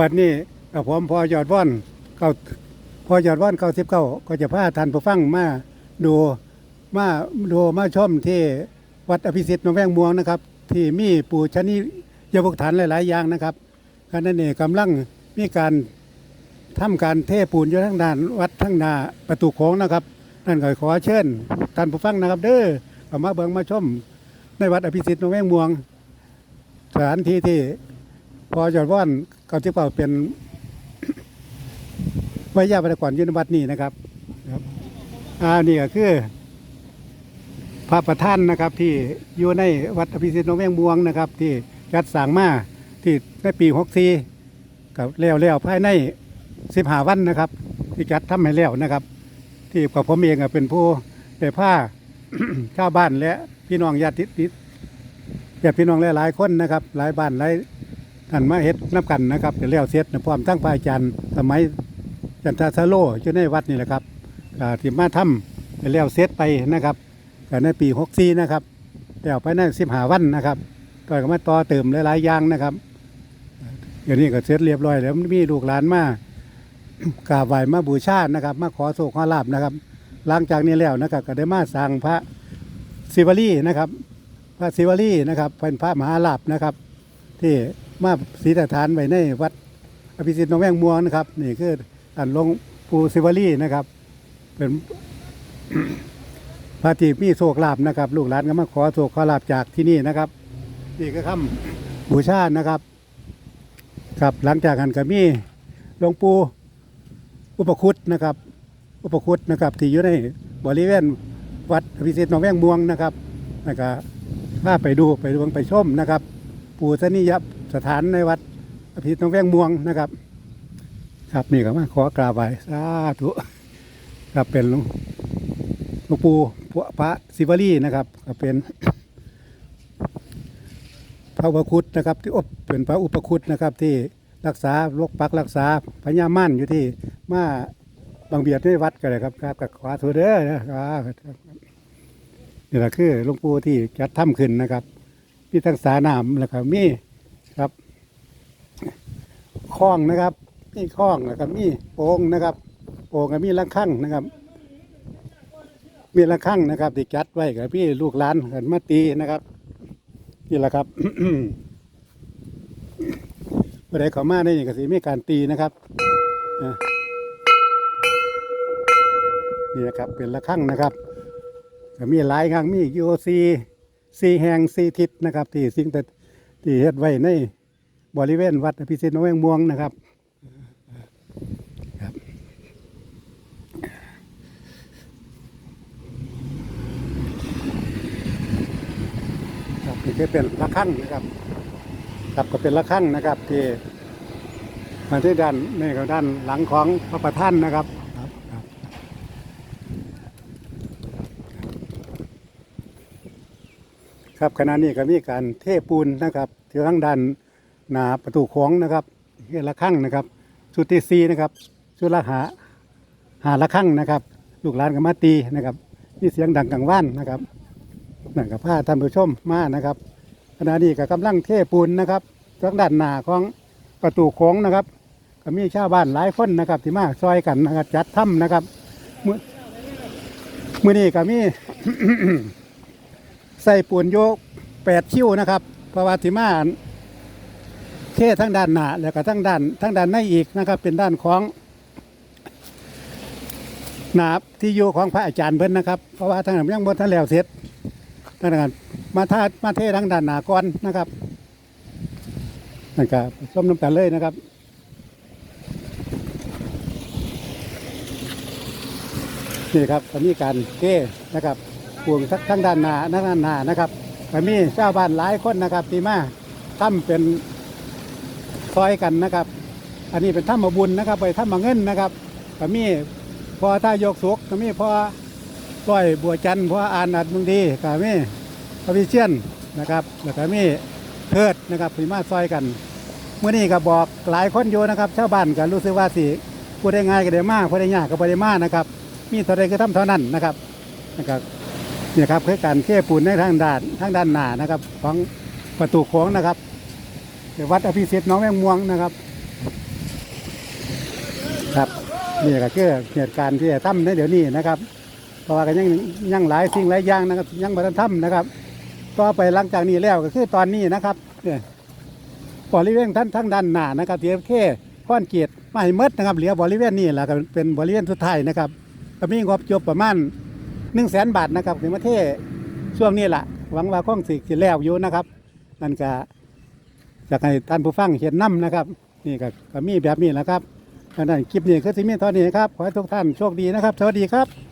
บัดนี้กับผมพอยอดว่อนเก้าพอยอดว่อนเก้าสิบเก้าก็จะพาท่านผู้ฟังมาดูมาดูมาชมที่วัดอภิสิทธิ์นองแวงม่วงนะครับ ที่มีปูชนียบุกฐานหลาย ๆ อย่างนะครับขณะนี้กำลังมีการทำการเทปูนอยู่ทั้งด้านวัดทั้งนาประตูโค้งนะครับนั่นก็ขอเชิญท่านผู้ฟังนะครับ เด้อมาเบิ่งมาชมในวัดอภิสิทธิ์นองแวงม่วง สถานที่ที่พอยอดว่อน ก้าสิบเก้าเป็นวิทยาประกรอยู่ในวัดนี้นะครับครับอ่านี่ก็คือ พระประธานนะครับ ที่อยู่ในวัดอภิสิทธิ์หนองแวงม่วงนะครับ ที่จัดสร้างมาที่ในปีหกสี่กับแล้วแล้วภายในสิบห้าวันนะครับ ที่จัดทำให้แล้วนะครับ ที่กับผมเองเป็นผู้ได้ผ้าชาวบ้านและพี่น้องญาติติดญาติพี่น้องหลายๆคนนะครับ หลายบ้านหลาย ท่านมาเฮ็ดนับกันนะครับเดี๋ยวแล้วเสร็จนะพร้อมทั้งพระอาจารย์สมัยจันทาสโลอยู่ในวัดนี่แหละครับอ่าที่มาทำให้แล้วเสร็จไปนะครับก็ในปี64นะครับแล้วไปใน15วันนะครับก็มาต่อเติมหลายๆอย่างนะครับเดี๋ยวนี้ก็เสร็จเรียบร้อยแล้วมีลูกหลานมากราบไหว้มาบูชานะครับ มาขอโชคขอลาบนะครับ หลังจากนี้แล้วนะครับก็ได้มาสร้างพระศิวลีนะครับ พระศิวลีนะครับเป็นพระมหาลาภนะครับ ที่ มาศรีสถานไว้ในวัดอภิสิทธิ์หนองแวงม่วงนะครับ นี่คืออันหลวงปู่ศิวลีนะครับ เป็นพระที่มีโชคลาภนะครับ ลูกหลานก็มาขอโชคขอลาบจากที่นี่นะครับนี่ก็คำบูชานะครับ ครับหลังจากนั้นก็มีหลวงปู่อุปคุตนะครับ อุปคุตนะครับ ที่อยู่ในบริเวณวัดอภิสิทธิ์หนองแวงม่วงนะครับแล้วก็พาไปดูไปดูไปชมนะครับ ปูสนิย สถานในวัดอภิสิทธิ์หนองแวงม่วงนะครับ ครับนี่ก็มาขอกราบไหว้สาธุครับเป็นหลวงหลวงปู่พระศิวลีนะครับก็เป็นพระอุปคุตนะครับ ที่อบเป็นพระอุปคุตนะครับ ที่รักษาโรคปักรักษาพญาม่นอยู่ที่มาบางเบียดในวัดกันเลยครับครับกับขวาสุดเด้อนะครับนี่แหละคือหลวงปู่ที่จัดถ้ำขึ้นนะครับ มีทั้งสาน้ำแล้วก็มี ครับคลองนะครับมีคลองแล้วก็มีโป่งนะครับโป่งก็มีระฆังนะครับ มีระฆังนะครับที่จัดไว้กับพี่ลูกหลานเกันมาตีนะครับนี่แหละครับเมื่อใดเขามาได้นี่ก็สิมีการตีนะครับนี่นะครับเป็นระฆังนะครับก็มีหลายครั้งมียูซีซีแหงซีทิศนะครับ ที่สิ่งแต่ ที่เฮ็ดไว้ในบริเวณวัดอภิสิทธิ์หนองแวงม่วงนะครับครับ ครับนี่คือเป็นระฆังนะครับครับก็เป็นระฆังนะครับที่มาที่ด้านนี่ก็ด้านหลังของพระประธานนะครับ ครับขณะนี้ก็มีการเทปูนนะครับที่ทางด้านหนาประตูโค้งนะครับนี่ละขั้งนะครับชุดที่สี่นะครับชุดละหาหาละขั้งนะครับ ลูกหลานก็มาตีนะครับมีเสียงดังกังว่านนะครับนั่นกับผ้าท่านผู้ชมมานะครับขณะนี้ก็กำลังเทปูนนะครับทางด้านหนาของประตูโค้งนะครับ ก็มีชาวบ้านหลายคนนะครับที่มาซอยกันนะครับจัดถ้ำนะครับมือมือนี้ก็มี ใส่ปูนโยกแปดคิ้วนะครับเพราะว่าที่มาเททั้งด้านหน้าแล้วก็ทั้งด้านทั้งด้านในอีกนะครับ เป็นด้านของหนาที่อยู่ของพระอาจารย์เพิ่นนะครับเพราะว่าทางนั้นยังบ่ทันแล้วเสร็จทางนั้นมาทามาเททั้งด้านหน้าก่อนนะครับนั่นก็ส้มน้ำกันเลยนะครับนี่ครับก็มีการเก้นะครับ ปวงทั้งด้านหน้าด้านหน้านะครับก็มีชาวบ้านหลายคนนะครับที่มาทำเป็นซอยกันนะครับ อันนี้เป็นถ้ำมาบุญนะครับ ไปถ้ำมาเงินนะครับก็มีพอท่ายกสุกก็มีพอปล่อยบัวจันทร์พออ่านอัดมึงดีก็มีพระวิเชียนนะครับแล้วก็มีเทิดนะครับที่มาซอยกันเมื่อนี้ก็บอกหลายคนอยู่นะครับชาวบ้านก็รู้สึกว่าสิพูดได้ง่ายก็ได้มากพูดได้ยากก็บ่ได้มากนะครับ มีเท่าไรก็ทำเท่านั้นนะครับนะครับ นี่ยครับคือการเค่ปูนในทางด้านทางด้านหน้านะครับของประตูโค้งนะครับวัดอภิสิทธิ์หน้องแมงม่วงนะครับ ครับนี่ก็คือเหตุการณ์ที่จะทำในเดี๋ยวนี้นะครับเพราะว่าก็ยังยังหลายสิ่งหลายอย่างนะครับ ยังบ่ทันทำนะครับต่อไปหลังจากนี้แล้วก็คือตอนนี้นะครับเนี่ยบริเวณท่านทั้งด้านหน้านะครับทีเอฟเคค้อนเกียรติมาให้หมดนะครับเหลือบริเวณนี้แหละก็เป็นบริเวณสุดท้ายนะครับก็มีงบจบประมาณ หนึ่งแสนบาทนะครับถึงมาเทช่วงนี้แหละหวังว่าคงสิสิแล้วอยู่นะครับ นั่นก็อยากให้ท่านผู้ฟังเห็นน้ำนะครับ นี่ก็ก็มีแบบนี้แหละครับดังนั้นคลิปนี้ก็สิมีเท่านี้ครับขอให้ทุกท่านโชคดีนะครับ สวัสดีครับ